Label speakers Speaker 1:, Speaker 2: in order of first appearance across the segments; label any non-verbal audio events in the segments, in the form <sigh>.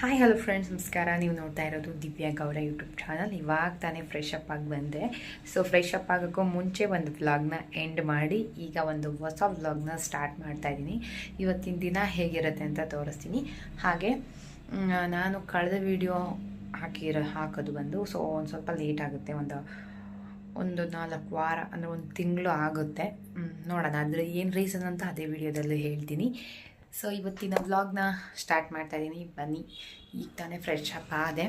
Speaker 1: Hi hello friends ನಮಸ್ಕಾರ. ನೀವು ನೋಡ್ತಾ ಇರೋದು ದಿವ್ಯಾ ಗೌಡ ಯೂಟ್ಯೂಬ್ ಚಾನಲ್ ಇವಾಗ ತಾನೇ ಫ್ರೆಶ್ ಅಪ್ ಆಗಿ ಬಂದೆ. ಸೊ ಫ್ರೆಶ್ ಅಪ್ ಆಗೋಕ್ಕೂ ಮುಂಚೆ ಒಂದು ವ್ಲಾಗ್ನ ಎಂಡ್ ಮಾಡಿ ಈಗ ಒಂದು ಹೊಸ ವ್ಲಾಗ್ನ ಸ್ಟಾರ್ಟ್ ಮಾಡ್ತಾ ಇದ್ದೀನಿ. ಇವತ್ತಿನ ದಿನ ಹೇಗಿರುತ್ತೆ ಅಂತ ತೋರಿಸ್ತೀನಿ. ಹಾಗೆ ನಾನು ಕಳೆದ ವಿಡಿಯೋ ಹಾಕಿರೋ, ಹಾಕೋದು ಬಂದು ಸೊ ಒಂದು ಸ್ವಲ್ಪ ಲೇಟ್ ಆಗುತ್ತೆ. ಒಂದು ಒಂದು ನಾಲ್ಕು ವಾರ, ಅಂದರೆ ಒಂದು ತಿಂಗಳು ಆಗುತ್ತೆ. ನೋಡೋಣ. ಆದರೆ ಏನು ರೀಸನ್ ಅಂತ ಅದೇ ವಿಡಿಯೋದಲ್ಲಿ ಹೇಳ್ತೀನಿ. ಸೊ ಇವತ್ತಿನ ವ್ಲಾಗ್ನ ಸ್ಟಾರ್ಟ್ ಮಾಡ್ತಾ ಇದ್ದೀನಿ ಬನ್ನಿ. ಈಗ ತಾನೇ ಫ್ರೆಶ್ ಅಪ್ ಆದೆ.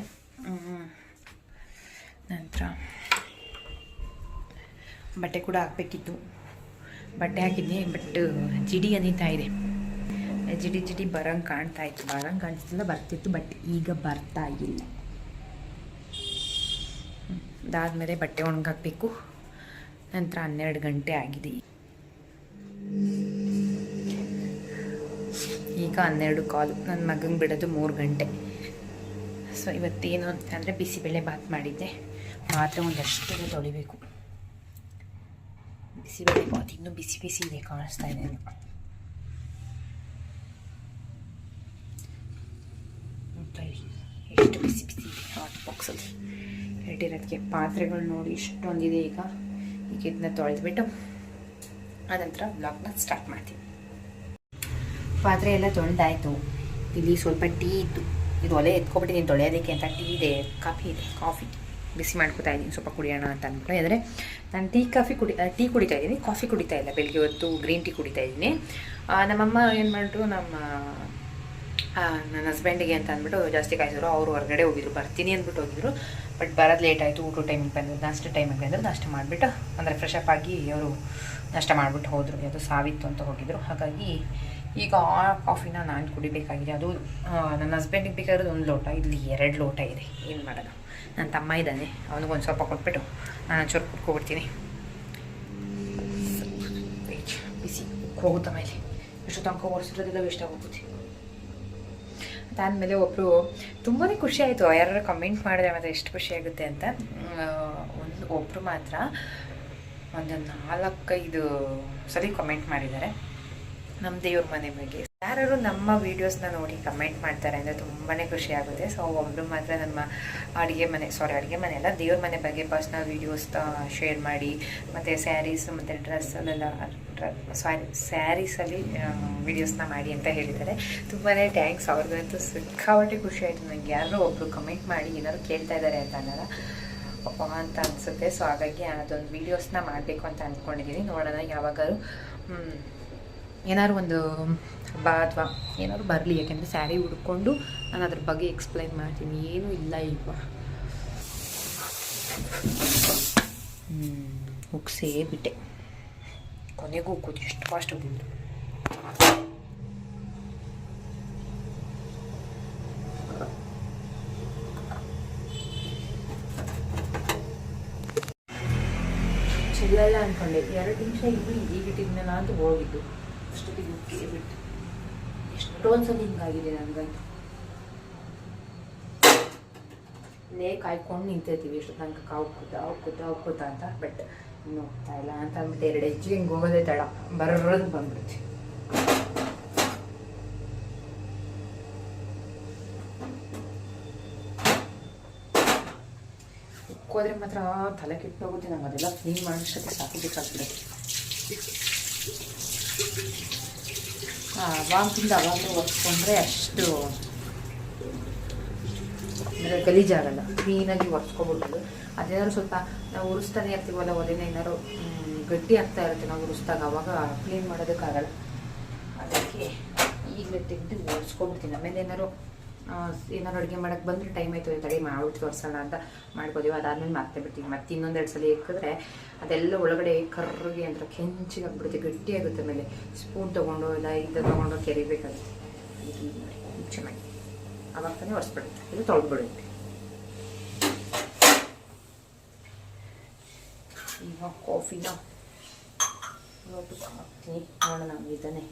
Speaker 1: ನಂತರ ಬಟ್ಟೆ ಕೂಡ ಹಾಕಬೇಕಿತ್ತು. ಬಟ್ಟೆ ಹಾಕಿದ್ದೆ ಬಟ್ ಜಿಡಿ ಅನಿತಾ ಇದೆ. ಜಿಡಿ ಜಿಡಿ ಬರಂಗೆ ಕಾಣ್ತಾ ಇತ್ತು. ಬರಂಗೆ ಕಾಣಿಸ್ತಿಲ್ಲ ಬರ್ತಿತ್ತು ಬಟ್ ಈಗ ಬರ್ತಾ ಇಲ್ಲ. ಅದಾದಮೇಲೆ ಬಟ್ಟೆ ಒಣಗಾಕಬೇಕು. ನಂತರ ಹನ್ನೆರಡು ಗಂಟೆ ಆಗಿದೆ. ಹನ್ನೆರಡು ಕಾಲು. ನನ್ನ ಮಗಂಗೆ ಬಿಡೋದು ಮೂರು ಗಂಟೆ. ಸೊ ಇವತ್ತೇನು ಅಂತಂದರೆ ಬಿಸಿಬೇಳೆ ಬಾತ್ ಮಾಡಿದ್ದೆ. ಮಾತ್ರ ಒಂದಷ್ಟು ತೊಳಿಬೇಕು. ಬಿಸಿಬೇಳೆ ಬಾತ್ ಇನ್ನೂ ಬಿಸಿ ಬಿಸಿ ಇದೆ, ಕಾಣಿಸ್ತಾ ಇದೆ. ಎಷ್ಟು ಬಿಸಿ ಬಿಸಿ ಇದೆ ಹಾಟ್ ಬಾಕ್ಸಲ್ಲಿ. ಇಟ್ಟಿರೋದಕ್ಕೆ ಪಾತ್ರೆಗಳು ನೋಡಿ ಇಷ್ಟೊಂದಿದೆ ಈಗ. ಈಗ ಇದನ್ನ ತೊಳೆದ್ಬಿಟ್ಟು ಆನಂತರ ಬ್ಲಾಗ್ನ ಸ್ಟಾರ್ಟ್ ಮಾಡ್ತೀನಿ. ಪಾತ್ರೆ ಎಲ್ಲ ತೊಳೆದಾಯಿತು. ಇಲ್ಲಿ ಸ್ವಲ್ಪ ಟೀ ಇತ್ತು. ಇದು ಒಲೆ ಎತ್ಕೊಬಿಟ್ಟಿದ್ದೀನಿ ತೊಳೆಯೋದಕ್ಕೆ ಅಂತ ಟೀ ಇದೆ, ಕಾಫಿ ಇದೆ, ಕಾಫಿ. ಬಿಸಿ ಮಾಡ್ಕೊತಾ ಇದ್ದೀನಿ ಸ್ವಲ್ಪ ಕುಡಿಯೋಣ ಅಂತ ಅಂದ್ಬಿಟ್ಟು. ಆದರೆ ನಾನು ಟೀ, ಕಾಫಿ ಕುಡಿ ಟೀ ಕುಡಿತಾ ಇದ್ದೀನಿ ಕಾಫಿ ಕುಡಿತಾ ಇಲ್ಲ. ಬೆಳಿಗ್ಗೆ ಹೊತ್ತು ಗ್ರೀನ್ ಟೀ ಕುಡಿತಾ ಇದ್ದೀನಿ ನಮ್ಮಮ್ಮ ಏನು ಮಾಡಿದ್ರು ನಮ್ಮ ನನ್ನ ಹಸ್ಬೆಂಡಿಗೆ ಅಂತ ಅಂದ್ಬಿಟ್ಟು ಜಾಸ್ತಿ ಕಾಯಿಸಿದ್ರು ಅವರು ಹೊರಗಡೆ ಹೋಗಿದ್ರು. ಬರ್ತೀನಿ ಅಂದ್ಬಿಟ್ಟು ಹೋಗಿದ್ರು. ಬಟ್ ಬರೋದು ಲೇಟ್ ಆಯಿತು ಊಟ ಟೈಮಿಗೆ ಬಂದರು. ನಾಷ್ಟ ಟೈಮಿಗೆ ಬಂದರು, ನಾಷ್ಟ ಮಾಡಿಬಿಟ್ಟು, ಅಂದರೆ ಫ್ರೆಶ್ ಅಪ್ ಆಗಿ ಅವರು ನಾಷ್ಟ ಮಾಡಿಬಿಟ್ಟು ಹೋದರು. ಅದು ಸಾವಿತ್ತು ಅಂತ ಹೋಗಿದ್ರು. ಹಾಗಾಗಿ ಈಗ ಆ ಕಾಫಿನ ನಾನು ಕುಡಿಬೇಕಾಗಿದೆ. ಅದು ನನ್ನ ಹಸ್ಬೆಂಡಿಗೆ ಬೇಕಾಗಿರೋದು ಒಂದು ಲೋಟ, ಇಲ್ಲಿ ಎರಡು ಲೋಟ ಇದೆ. ಏನು ಮಾಡೋದು? ನನ್ನ ತಮ್ಮ ಇದ್ದಾನೆ, ಅವನಿಗೊಂದು ಸ್ವಲ್ಪ ಕೊಟ್ಬಿಟ್ಟು ನಾನು ಚೂರು ಕುಟ್ಕೊಬಿಡ್ತೀನಿ ಬಿಸಿ ಹೋಗುತ್ತೆ ಮೇಲೆ. ಎಷ್ಟು ತನಕ ಓಡಿಸಿರೋದೆಲ್ಲ ವೇಸ್ಟ್ ಆಗೋಗುತ್ತೆ ಅದಾದಮೇಲೆ ಒಬ್ಬರು ತುಂಬಾ ಖುಷಿ ಆಯಿತು. ಯಾರು ಕಮೆಂಟ್ ಮಾಡಿದ್ರೆ ಮಾತ್ರ ಎಷ್ಟು ಖುಷಿ ಆಗುತ್ತೆ ಅಂತ. ಒಂದು ಒಬ್ಬರು ಮಾತ್ರ ಒಂದು ನಾಲ್ಕೈದು ಸರಿ ಕಮೆಂಟ್ ಮಾಡಿದ್ದಾರೆ. ನಮ್ಮ ದೇವ್ರ ಮನೆ ಬಗ್ಗೆ. ಯಾರು ನಮ್ಮ ವೀಡಿಯೋಸ್ನ ನೋಡಿ ಕಮೆಂಟ್ ಮಾಡ್ತಾರೆ ಅಂದರೆ ತುಂಬಾ ಖುಷಿ ಆಗುತ್ತೆ. ಸೊ ಒಬ್ಬರು ಮಾತ್ರ ನಮ್ಮ ಅಡುಗೆ ಮನೆ ಸಾರಿ ಅಡುಗೆ ಮನೆ ಅಲ್ಲ ದೇವ್ರ ಮನೆ ಬಗ್ಗೆ ಪರ್ಸ್ನಲ್ ವೀಡಿಯೋಸ್ ಶೇರ್ ಮಾಡಿ ಮತ್ತು ಸ್ಯಾರೀಸ್ ಮತ್ತು ಡ್ರೆಸ್ಸಲ್ಲೆಲ್ಲ ಸಾರಿ ಸ್ಯಾರೀಸಲ್ಲಿ ವೀಡಿಯೋಸ್ನ ಮಾಡಿ ಅಂತ ಹೇಳಿದ್ದಾರೆ. ತುಂಬಾ ಥ್ಯಾಂಕ್ಸ್ ಅವ್ರಿಗಂತೂ ಸಿಕ್ಕಾಪಟ್ಟೆ ಖುಷಿ ಆಯಿತು. ನನಗೆ ಯಾರೋ ಒಬ್ಬರು ಕಮೆಂಟ್ ಮಾಡಿ ಏನಾದ್ರು ಕೇಳ್ತಾ ಇದ್ದಾರೆ ಅಂತ ಅನ್ನೋಲ್ಲ ಅಂತ ಅನಿಸುತ್ತೆ. ಸೊ ಹಾಗಾಗಿ ಅದೊಂದು ವೀಡಿಯೋಸ್ನ ಮಾಡಬೇಕು ಅಂತ ಅಂದ್ಕೊಂಡಿದ್ದೀನಿ ನೋಡೋಣ ಯಾವಾಗಲೂ ಹ್ಮ್, ಏನಾದ್ರು ಒಂದು ಹಬ್ಬ ಅಥವಾ ಏನಾದ್ರು ಬರಲಿ, ಯಾಕೆಂದರೆ ಸ್ಯಾರಿ ಹುಡ್ಕೊಂಡು ನಾನು ಅದ್ರ ಬಗ್ಗೆ ಎಕ್ಸ್ಪ್ಲೈನ್ ಮಾಡ್ತೀನಿ. ಏನೂ ಇಲ್ಲ ಈಗ. ಉಕ್ಸೇ ಬಿಟ್ಟೆ. ಕೊನೆಗೂ ಕೂತು ಎಷ್ಟು ಫಾಸ್ಟ್ ಹೋಗಿದ್ರು ಇಲ್ಲ ಅನ್ಕೊಂಡೆ. ಎರಡು ನಿಮಿಷ ಇದ್ದು ಈಗಿಟ್ಟಿದ್ಮೇಲೆ ಅಂತ ಹೋಗಿದ್ದು. ಅಷ್ಟೊತ್ತಿಗೆ ಉಕ್ಕಿ ಬಿಟ್ಟು. ಎಷ್ಟೊಂದು ಸಲ ಹಿಂಗಾಗಿದೆ ನನಗಂತೂ ಲೇ, ಕಾಯ್ಕೊಂಡು ನಿಂತಿರ್ತೀವಿ ಎಷ್ಟು ತನಕ ಕಾವು ಕೂತ ಅವು ಕೂತ ಅವು ಕೂತ ಅಂತ ಬಟ್ ಹೋಗ್ತಾ ಇಲ್ಲ ಅಂತ ಅಂದ್ಬಿಟ್ಟು ಎರಡು ಹೆಜ್ಜೆ ಹಿಂಗೆ ಹೋಗೋದೇ ತಡ. ಬರೋದು ಬಂದ್ಬಿಡ್ತೀವಿ. ಉಕ್ಕೋದ್ರೆ ಮಾತ್ರ ತಲೆ ಕೆಟ್ಟೋಗುತ್ತೆ ನಂಗೆ ಅದೆಲ್ಲ. ಕ್ಲೀನ್ ಮಾಡೋಷ್ಟಕ್ಕೆ ಸಾಕಬೇಕಾಗ್ತದೆ ಅವಾಗಿಂದ ಅವಾಗಲೂ ಒರೆಸ್ಕೊಂಡ್ರೆ ಅಷ್ಟು ಅಂದರೆ ಗಲೀಜಾಗಲ್ಲ, ಕ್ಲೀನಾಗಿ ಒರೆಸ್ಕೊಬಿಡೋದು ಅದೇನಾದ್ರು ಸ್ವಲ್ಪ ನಾವು ಉರಿಸ್ತಾನೆ ಇರ್ತೀವಲ್ಲ ಒಲೆನ ಏನಾದ್ರು ಗಟ್ಟಿ ಆಗ್ತಾ ಇರುತ್ತೆ ನಾವು ಉರಿಸ್ದಾಗ, ಅವಾಗ ಕ್ಲೀನ್ ಮಾಡೋದಕ್ಕಾಗಲ್ಲ. ಅದಕ್ಕೆ ಈಗಲೇ ತೆಗೆದು ಒರೆಸ್ಕೊಬಿಡ್ತೀನಿ ಆಮೇಲೆ ಏನಾದ್ರು ಏನಾದ್ರು ಅಡುಗೆ ಮಾಡಕ್ಕೆ ಬಂದರೆ ಟೈಮ್ ಆಯ್ತು ತಡಿ ಮಾಡ್ಬಿಟ್ಟು ತೋರಿಸೋಣ ಅಂತ ಮಾಡ್ಕೋತೀವಿ. ಅದಾದ್ಮೇಲೆ ಮತ್ತೆ ಬಿಡ್ತೀವಿ. ಮತ್ತೆ ಇನ್ನೊಂದೆರಡು ಸಲ ಇಕ್ಕಿದ್ರೆ ಅದೆಲ್ಲ ಒಳಗಡೆ ಕರ್ರಿಗೆ ಅಂತ ಕೆಂಚಿಗೆ ಗಟ್ಟಿಯಾಗುತ್ತೆ ಗಟ್ಟಿ ಆಗುತ್ತೆ ಮೇಲೆ ಸ್ಪೂನ್ ತೊಗೊಂಡು ಇಲ್ಲ ಇದು ತೊಗೊಂಡು ಕೆರಿಬೇಕಾಗುತ್ತೆ ಚೆನ್ನಾಗಿ ಅವಾಗ ತಾನೇ ಒರೆಸ್ಬಿಡುತ್ತೆ. ಇದು ತೊಳೆದ್ಬಿಡುತ್ತೆ. ಈಗ ಕಾಫಿನ ಲೋಟಕ್ಕೆ ಹಾಕ್ತೀನಿ. ನೋಡೋಣ ಇದನ್ನೇ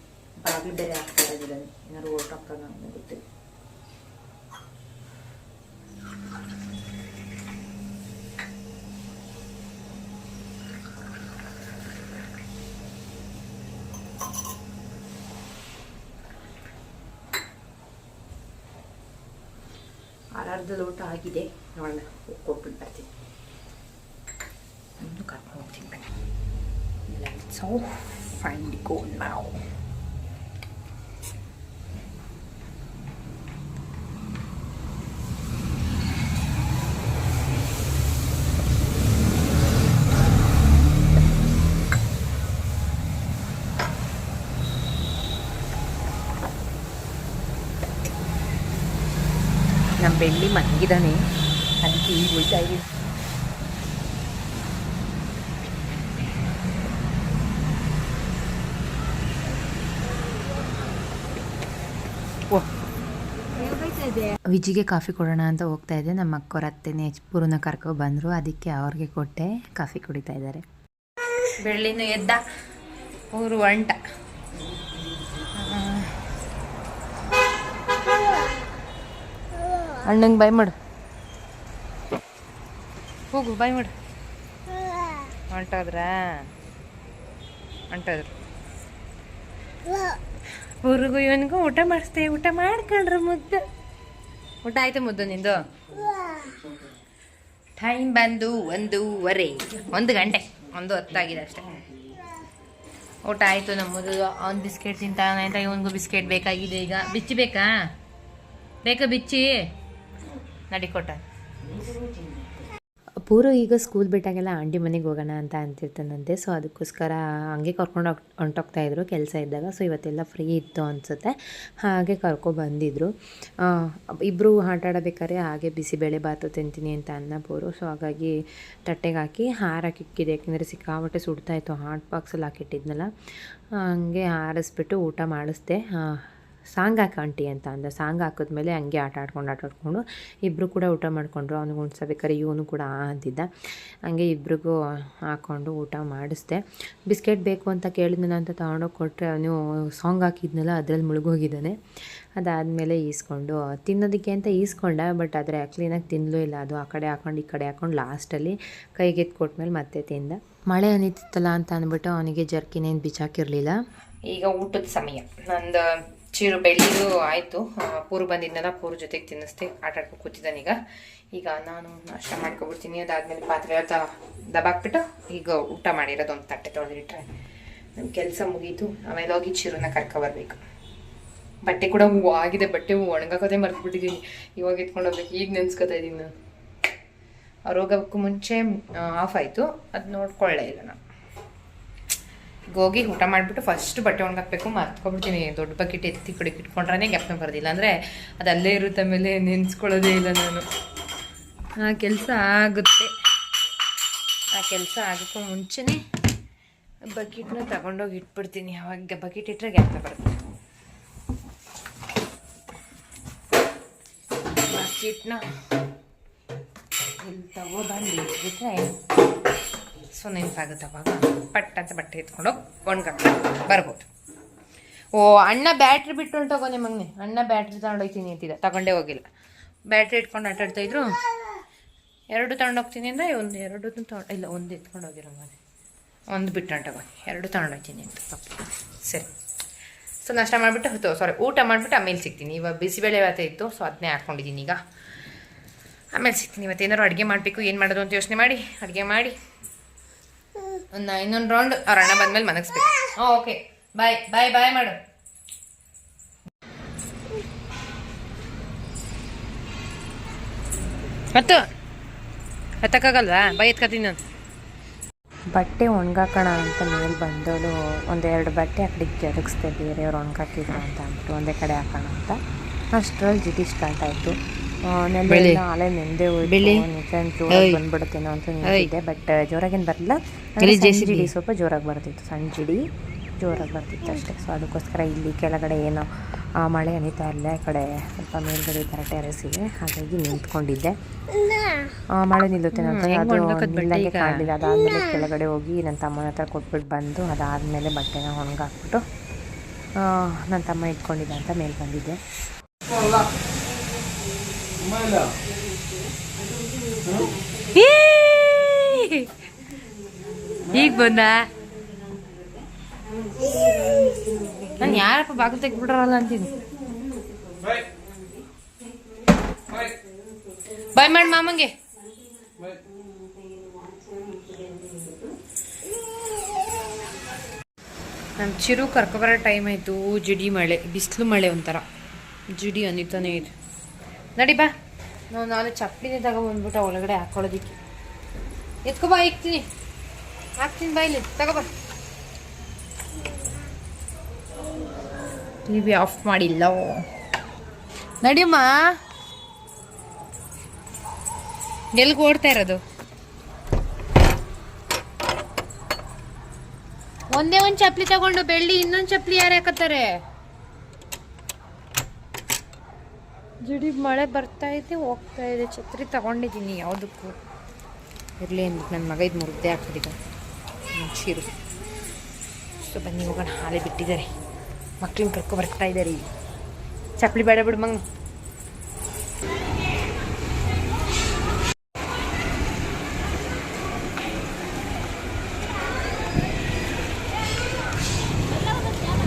Speaker 1: ಬಾಗಿಲು ಬೇರೆ ಹಾಕ್ತಾ ಇರೋದಿದ್ದಾನೆ ಏನಾದ್ರು ಹೊರಟಾಗ್ತಾನೆ ನನಗೆ ಗೊತ್ತಿಲ್ಲ.
Speaker 2: ಅರ್ಧ ಲೋಟ ಆಗಿದೆ ನೋಡೋಣ ಕೊಟ್ಬಿಟ್ಟು ಬರ್ತೀನಿ ಇನ್ನು ಕರ್ಕೊಂಡು ಹೋಗ್ತೀನಿ ಬನ್ನಿ ಲೆಟ್ಸ್ ಫೈಂಡ್ ಗೋ ನಾವು ನಮ್ಮ ಬೆಳ್ಳಿ ಮಂಗಿದಾನೆ ಅದಕ್ಕೆ ಈಗ ಹೋಯ್ತಾ ಇದೀವಿ ವಿಜಿಗೆ ಕಾಫಿ ಕೊಡೋಣ ಅಂತ ಹೋಗ್ತಾ ಇದ್ದೆ ನಮ್ಮ ಅಕ್ಕೋರ ಅತ್ತೆನೇ ಪೂರ್ಣ ಕರ್ಕೊ ಬಂದರು. ಅದಕ್ಕೆ ಅವ್ರಿಗೆ ಕೊಟ್ಟೆ ಕಾಫಿ ಕುಡಿತಾ ಇದ್ದಾರೆ. ಬೆಳ್ಳಿನ ಎದ್ದ. ಊರು ಒಂಟ. ಅಣ್ಣಂಗೆ ಬಾಯ್ ಮಾಡು. ಹೋಗು, ಬಾಯ್ ಮಾಡು. ಹೊಂಟೋದ್ರಾ? ಹೊಂಟೋದ್ರು. ಊರಿಗೂ ಇವನಿಗೂ ಊಟ ಮಾಡಿಸ್ತೇವೆ ಊಟ ಮಾಡ್ಕೊಂಡ್ರ ಮುದ್ದು. ಊಟ ಆಯ್ತು ಮುದ್ದು ನಿಂದು? ಟೈಮ್ ಬಂದು ಒಂದೂವರೆ, ಒಂದು ಗಂಟೆ, ಒಂದು ಹೊತ್ತಾಗಿದೆ ಅಷ್ಟೇ. ಊಟ ಆಯಿತು ನಮ್ಮದು, ಅವ್ನು ಬಿಸ್ಕೆಟ್ ತಿಂತಾನೆ ಅಂತ, ಇವನಿಗೂ ಬಿಸ್ಕೆಟ್ ಬೇಕಾಗಿದೆ ಈಗ. ಬಿಚ್ಚಿ ಬೇಕಾ? ಬೇಕಾ ಬಿಚ್ಚಿ? ನಡಿ ಕೊಟ್ಟ ಪೂರು ಈಗ ಸ್ಕೂಲ್ ಬಿಟ್ಟಾಗೆಲ್ಲ ಆಂಟಿ ಮನೆಗೆ ಹೋಗೋಣ ಅಂತ ಅಂತಿರ್ತಾನಂತೆ. ಸೊ ಅದಕ್ಕೋಸ್ಕರ ಹಂಗೆ ಕರ್ಕೊಂಡು ಹೊಂಟೋಗ್ತಾ ಇದ್ರು ಕೆಲಸ ಇದ್ದಾಗ. ಸೊ ಇವತ್ತೆಲ್ಲ ಫ್ರೀ ಇತ್ತು ಅನಿಸುತ್ತೆ. ಹಾಗೆ ಕರ್ಕೊ ಬಂದಿದ್ರು. ಇಬ್ಬರು ಆಟ ಆಡಬೇಕಾದ್ರೆ ಹಾಗೆ ಬಿಸಿಬೇಳೆ ಬಾತು ತಿಂತೀನಿ ಅಂತ ಅನ್ನ ಪೂರು ಸೊ ಹಾಗಾಗಿ ತಟ್ಟೆಗೆ ಹಾಕಿ ಹಾರಕ್ಕೆ ಇಕ್ಕಿದೆ ಯಾಕೆಂದರೆ ಸಿಕ್ಕಾಪಟ್ಟೆ ಸುಡ್ತಾ ಇತ್ತು. ಹಾಟ್ ಬಾಕ್ಸಲ್ಲಿ ಹಾಕಿಟ್ಟಿದ್ನಲ್ಲ. ಹಂಗೆ ಹಾರಿಸ್ಬಿಟ್ಟು ಊಟ ಮಾಡಿಸ್ದೆ. ಸಾಂಗ್ ಹಾಕಿ ಆಂಟಿ ಅಂತ ಅಂದ. ಸಾಂಗ್ ಹಾಕಿದ್ಮೇಲೆ ಹಂಗೆ ಆಟ ಆಡ್ಕೊಂಡು ಆಟ ಆಡ್ಕೊಂಡು ಇಬ್ಬರು ಕೂಡ ಊಟ ಮಾಡಿಕೊಂಡ್ರು. ಅವ್ನಿಗೆ ಉಣ್ಸಬೇಕಾರೆ ಇವನು ಕೂಡ ಆ ಅಂತಿದ್ದ. ಹಂಗೆ ಇಬ್ರಿಗೂ ಹಾಕ್ಕೊಂಡು ಊಟ ಮಾಡಿಸ್ದೆ. ಬಿಸ್ಕೆಟ್ ಬೇಕು ಅಂತ ಕೇಳಿದ್ನ ಅಂತ ತೊಗೊಂಡೋಗಿ ಕೊಟ್ಟರೆ ಅವನು ಸಾಂಗ್ ಹಾಕಿದ್ನಲ್ಲ, ಅದರಲ್ಲಿ ಮುಳುಗೋಗಿದ್ದಾನೆ. ಅದಾದಮೇಲೆ ಈಸ್ಕೊಂಡು, ತಿನ್ನೋದಕ್ಕೆ ಅಂತ ಈಸ್ಕೊಂಡ, ಬಟ್ ಆದರೆ ಕ್ಲೀನಾಗಿ ತಿನ್ನಲೂ ಇಲ್ಲ. ಅದು ಆ ಕಡೆ ಹಾಕೊಂಡು, ಈ ಕಡೆ ಹಾಕೊಂಡು ಲಾಸ್ಟಲ್ಲಿ ಕೈಗೆ ಕೊಟ್ಮೇಲೆ ಮತ್ತೆ ತಿಂದ. ಮಳೆ ಅನಿತಿತ್ತಲ್ಲ ಅಂತ ಅಂದ್ಬಿಟ್ಟು ಅವನಿಗೆ ಜರ್ಕಿನೇನು ಬಿಚ್ಚಾಕಿರಲಿಲ್ಲ. ಈಗ ಊಟದ ಸಮಯ. ನಂದು ಚೀರು ಬೆಳ್ಳಿದು ಆಯಿತು. ಪೂರು ಬಂದಿದ್ನಲ್ಲ, ಪೂರು ಜೊತೆಗೆ ತಿನ್ನಿಸ್ದೆ. ಆಟ ಆಡ್ಕೊಂಡು ಕೂತಿದ್ದಾನೆ ಈಗ. ಈಗ ನಾನು ನಾಷ್ಟ ಮಾಡ್ಕೊಬಿಡ್ತೀನಿ. ಅದಾದಮೇಲೆ ಪಾತ್ರೆ ಎಲ್ಲ ದಬಾಕ್ಬಿಟ್ಟು ಈಗ ಊಟ ಮಾಡಿರೋದು ಒಂದು ತಟ್ಟೆ ತೊಳೆದಿಟ್ರೆ ನಮ್ಮ ಕೆಲಸ ಮುಗೀತು. ಆಮೇಲೆ ಹೋಗಿ ಚಿರುನ ಕರ್ಕೊಬರ್ಬೇಕು ಬಟ್ಟೆ ಕೂಡ ಹೂವು ಆಗಿದೆ. ಬಟ್ಟೆ ಹೂವು ಒಣಗಾಕೋದೇ ಮರ್ತ್ಬಿಟ್ಟಿದ್ದೀನಿ. ಇವಾಗ ಎತ್ಕೊಂಡು ಹೋಗ್ಬೇಕು. ಈಗ ನೆನ್ಸ್ಕೊತಾ ಇದ್ದೀನಿ ನಾನು. ಅವ್ರು ಹೋಗೋಕ್ಕೂ ಮುಂಚೆ ಆಫ್ ಆಯಿತು. ಅದು ನೋಡ್ಕೊಳ್ಳೇ ಇಲ್ಲ ನಾನು. ಹೋಗಿ ಊಟ ಮಾಡಿಬಿಟ್ಟು ಫಸ್ಟ್ ಬಟ್ಟೆ ಒಣಗಾಕ್ಬೇಕು ಮರ್ತ್ಕೊಬಿಡ್ತೀನಿ ದೊಡ್ಡ ಬಕೆಟ್ ಎತ್ತಿ ಕಡೆ ಇಟ್ಕೊಂಡ್ರೆ ಜ್ಞಾಪನ ಬರೋದಿಲ್ಲ. ಅಂದರೆ ಅದು ಅಲ್ಲೇ ಇರುತ್ತೆ ಆಮೇಲೆ ನೆನೆಸ್ಕೊಳ್ಳೋದೇ ಇಲ್ಲ ನಾನು. ಆ ಕೆಲಸ ಆಗುತ್ತೆ. ಆ ಕೆಲಸ ಆಗೋಕ್ಕೂ ಮುಂಚೆನೇ ಬಕೆಟ್ನ ತಗೊಂಡೋಗಿ ಇಟ್ಬಿಡ್ತೀನಿ. ಅವಾಗ ಬಕೆಟ್ ಇಟ್ಟರೆ ಗ್ಯಾಪ್ನ ಬರುತ್ತೆ. ಬಕೆಟ್ನ ಇಲ್ಲಿ ತಗೊಬಂದು ಇಟ್ಬಿಟ್ರೆ ಸೊ ನೆನಪಾಗುತ್ತೆ ಅವಾಗ ಪಟ್ ಅಂತ ಬಟ್ಟೆ ಎತ್ಕೊಂಡು ಒಣಗಾಕ ಬರ್ಬೋದು. ಓ, ಅಣ್ಣ ಬ್ಯಾಟ್ರಿ ಬಿಟ್ಟು ಹೊಂಟೋಗೋ ನಿಮಗೆ ಅಣ್ಣ ಬ್ಯಾಟ್ರಿ ತಗೊಂಡೋಗ್ತೀನಿ ಅಂತಿದ್ದ. ತಗೊಂಡೇ ಹೋಗಿಲ್ಲ. ಬ್ಯಾಟ್ರಿ ಇಟ್ಕೊಂಡು ಆಟಾಡ್ತಾ ಇದ್ರು. ಎರಡು ತಗೊಂಡೋಗ್ತೀನಿ ಅಂದರೆ ಒಂದು, ಎರಡು ತಗೊಂಡು, ಇಲ್ಲ, ಒಂದು ಎತ್ಕೊಂಡು ಹೋಗಿರೋ ಮನೆ. ಒಂದು ಬಿಟ್ಟು ತಗೋ. ಎರಡು ತಗೊಂಡೋಗ್ತೀನಿ ಅಂತ. ಪಾಪ ಸರಿ. ಸೊ, ನಾಷ್ಟ ಮಾಡಿಬಿಟ್ಟು ಹೊತ್ತು ಸಾರಿ ಊಟ ಮಾಡಿಬಿಟ್ಟು ಆಮೇಲೆ ಸಿಗ್ತೀನಿ. ಇವಾಗ ಬಿಸಿಬೇಳೆ ಭಾತ ಇತ್ತು, ಸೊ ಅದನ್ನೇ ಹಾಕ್ಕೊಂಡಿದ್ದೀನಿ ಈಗ. ಆಮೇಲೆ ಸಿಗ್ತೀನಿ. ಇವತ್ತು ಏನಾದ್ರು ಅಡುಗೆ ಮಾಡಬೇಕು, ಏನು ಮಾಡೋದು ಅಂತ ಯೋಚನೆ ಮಾಡಿ, ಅಡುಗೆ ಮಾಡಿ. ಒಂದು ಇನ್ನೊಂದು ರೌಂಡ್ ಅವ್ರ ಅಣ್ಣ ಬಂದ್ಮೇಲೆ ಮನಗಿಸ್ಬೇಕು ಹಾಂ ಓಕೆ ಬಾಯ್ ಬಾಯ್ ಬಾಯ್ ಮಾಡು. ಹತ್ತು. ಹತ್ತಕ್ಕಾಗಲ್ವಾ? ಬಾಯ್ ಎತ್ಕತ್ತೀನಿ ನಾನು. ಬಟ್ಟೆ ಒಣಗಾಕೋಣ ಅಂತ ಮೇಲೆ ಬಂದವಳು ಒಂದೆರಡು ಬಟ್ಟೆ ಆ ಕಡೆಗೆ ಜರುಗಿಸ್ದೆ ಬೇರೆಯವ್ರು ಒಣಗಾಕಿದ್ರು ಅಂತ ಅಂದ್ಬಿಟ್ಟು ಒಂದೇ ಕಡೆ ಹಾಕೋಣ ಅಂತ. ಅಷ್ಟರಲ್ಲಿ ಜಿಟಿ ಸ್ಟಾರ್ಟ್ ಆಯಿತು. ನೆನ್ನೆ ನಾಳೆ ನೆಂದೆ ಜೋರಾಗಿ ಬಂದ್ಬಿಡುತ್ತೇನೋ ಅಂತ ನಿಂತಿದ್ದೆ ಬಟ್ ಜೋರಾಗೇನು ಬರಲ್ಲ ಸಂಜಿಡಿ ಸ್ವಲ್ಪ ಜೋರಾಗಿ ಬರ್ತಿತ್ತು ಸಂಜಿಡಿ ಜಿಡಿ ಜೋರಾಗಿ ಬರ್ತಿತ್ತು ಅಷ್ಟೇ. ಸೊ ಅದಕ್ಕೋಸ್ಕರ ಇಲ್ಲಿ ಕೆಳಗಡೆ ಏನೋ ಮಳೆ ಅನಿತಾ ಇಲ್ಲ ಈ ಕಡೆ ಸ್ವಲ್ಪ ಮೇಲ್ಗಡೆ ಈ ಟೆರೆಸ್ ಇದೆ. ಹಾಗಾಗಿ ನಿಂತ್ಕೊಂಡಿದ್ದೆ. ಆ, ಮಳೆ ನಿಲ್ಲುತ್ತೆ ಅಂತ ಅದು ನಿಲ್ಲಂಗೆ ಕಾಣಲಿಲ್ಲ. ಅದಾದಮೇಲೆ ಕೆಳಗಡೆ ಹೋಗಿ ನನ್ನ ತಮ್ಮನ ಹತ್ರ ಕೊಟ್ಬಿಟ್ಟು ಬಂದು ಅದಾದಮೇಲೆ ಬಟ್ಟೆನ ಒಣಗಾಕ್ಬಿಟ್ಟು ನನ್ನ ತಮ್ಮ ಇಟ್ಕೊಂಡಿದ್ದೆ ಅಂತ ಮೇಲೆ ಬಂದಿದ್ದೆ. ಈಗ ಬಂದ? ನಾನು ಯಾರಪ್ಪ ಬಾಗಿಲು ತೆಗ್ಬಿಡ್ರಲ್ಲ ಅಂತೀನಿ. ಬಾಯ್ ಮಾಡಿ ಮಾಮಂಗೆ. ನಮ್ಮ ಚಿರು ಕರ್ಕೊಬರೋ ಟೈಮ್ ಆಯಿತು ಜಿಡಿ ಮಳೆ ಬಿಸಿಲು ಮಳೆ ಒಂಥರ. ಜಿಡಿ ಅನಿತಾನೇ ಇದೆ. ನಡಿ ಬಾ. ನಾವು ನಾನು ಚಪ್ಪಲಿನೇ ತಗೊಬಂದ್ಬಿಟ್ಟು ಒಳಗಡೆ ಹಾಕೊಳ್ಳೋದಿಕ್ಕೆ. ಎತ್ಕೊ ಬಾ ಇಕ್ತೀನಿ. ಹಾಕ್ತೀನಿ ಬಾಯ್ಲಿ ತಗೋಬಾ ಟಿ ವಿ ಆಫ್ ಮಾಡಿಲ್ಲ. ನಡಿಯಮ್ಮ. ಎಲ್ಲಿಗೆ ಓಡ್ತಾ ಇರೋದು? ಒಂದೇ ಒಂದು ಚಪ್ಪಲಿ ತಗೊಂಡು ಬೆಳ್ಳಿ ಇನ್ನೊಂದು ಚಪ್ಪಲಿ ಯಾರು ಹಾಕತ್ತಾರೆ? ಜಿಡಿ ಮಳೆ ಬರ್ತಾ ಇದೆ, ಹೋಗ್ತಾ ಇದೆ. ಛತ್ರಿ ತಗೊಂಡಿದ್ದೀನಿ ಯಾವುದಕ್ಕೂ. ಇರಲಿ ಅಂದ್ಬಿಟ್ಟು ನನ್ನ ಮಗ ಇದು ಮುರಿದೇ ಹಾಕ್ಬಿಟ್ಟಿದ್ದ ಮುಂಚೀರು ಸೊ ಬನ್ನಿ, ಹೋಗೋಣ. ಹಾಲೆ ಬಿಟ್ಟಿದ್ದಾರೆ. ಮಕ್ಳನ್ನ ಕರ್ಕೊ ಬರ್ತಾ ಇದ್ದಾರೆ ಚಪ್ಪಲಿ ಬೇಡ ಬಿಡು ಮಂಗ್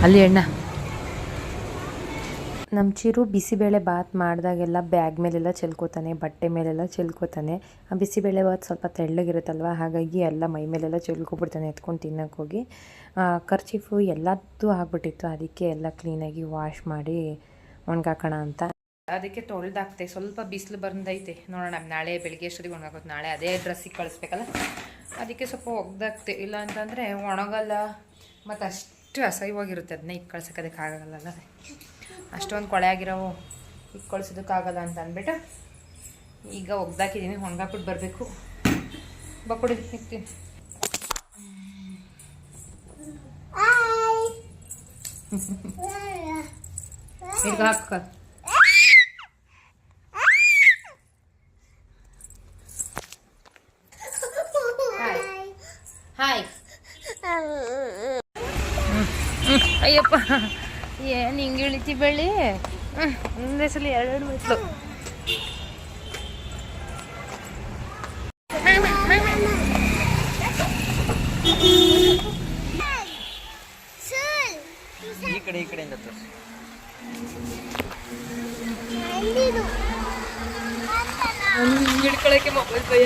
Speaker 2: ಅಲ್ಲಿ ಅಣ್ಣ. ನಮ್ಮ ಚಿರು ಬಿಸಿಬೇಳೆ ಬಾತ್ ಮಾಡಿದಾಗೆಲ್ಲ ಬ್ಯಾಗ್ ಮೇಲೆಲ್ಲ ಚೆಲ್ಕೋತಾನೆ, ಬಟ್ಟೆ ಮೇಲೆಲ್ಲ ಚೆಲ್ಕೋತಾನೆ. ಆ ಬಿಸಿಬೇಳೆ ಬಾತ್ ಸ್ವಲ್ಪ ತೆಳ್ಳಗಿರುತ್ತಲ್ವ? ಹಾಗಾಗಿ ಎಲ್ಲ ಮೈ ಮೇಲೆಲ್ಲ ಚೆಲ್ಕೊಬಿಡ್ತಾನೆ ಎತ್ಕೊಂಡು ತಿನ್ನೋಕ್ಕೋಗಿ ಖರ್ಚೀಫು ಎಲ್ಲದ್ದು ಆಗ್ಬಿಟ್ಟಿತ್ತು. ಅದಕ್ಕೆ ಎಲ್ಲ ಕ್ಲೀನಾಗಿ ವಾಶ್ ಮಾಡಿ ಒಣಗಾಕೋಣ ಅಂತ. ಅದಕ್ಕೆ ತೊಳ್ದಾಕ್ತೆ. ಸ್ವಲ್ಪ ಬಿಸಿಲು ಬಂದೈತೆ. ನೋಡೋಣ, ನಾಳೆ ಬೆಳಿಗ್ಗೆ ಅಷ್ಟೊತ್ತಿಗೆ ಒಣಗಾಕೋದು? ನಾಳೆ ಅದೇ ಡ್ರೆಸ್ಸಿಗೆ ಕಳಿಸ್ಬೇಕಲ್ಲ? ಅದಕ್ಕೆ ಸ್ವಲ್ಪ ಒಗ್ದಾಕ್ತೆ. ಇಲ್ಲ ಅಂತಂದರೆ ಒಣಗಲ್ಲ. ಮತ್ತು ಅಷ್ಟು ಅಸಹ್ಯವಾಗಿರುತ್ತೆ. ಅದನ್ನ ಈಗ ಅದಕ್ಕೆ ಆಗಲ್ಲ ಅಷ್ಟೊಂದು ಕೊಳೆ ಆಗಿರೋವು. ಈಗ ಕಳ್ಸೋದಕ್ಕಾಗಲ್ಲ ಅಂತ ಅಂದ್ಬಿಟ್ಟು ಈಗ ಒಗ್ದಾಕಿದ್ದೀನಿ ಒಣಗಾಕ್ಬಿಟ್ಟು ಬರಬೇಕು. ಬಕೊಡಿ ಇರ್ತೀನಿ. ಈಗ ಹಾಕ ಹಾಯ್. ಅಯ್ಯಪ್ಪ. ಏನು ಹಿಂಗೆ ಇಳಿತಿ ಬೆಳಿ ಒಂದೇ ಸಲ ಎರಡೆರಡು ಮೆಟ್ಲು
Speaker 3: ಈ ಕಡೆ ಈ ಕಡೆಯಿಂದ ತೋರಿಸಿ.
Speaker 2: ಹಿಡ್ಕೊಳಕ್ಕೆ ಮೊಬೈಲ್ ಭಯ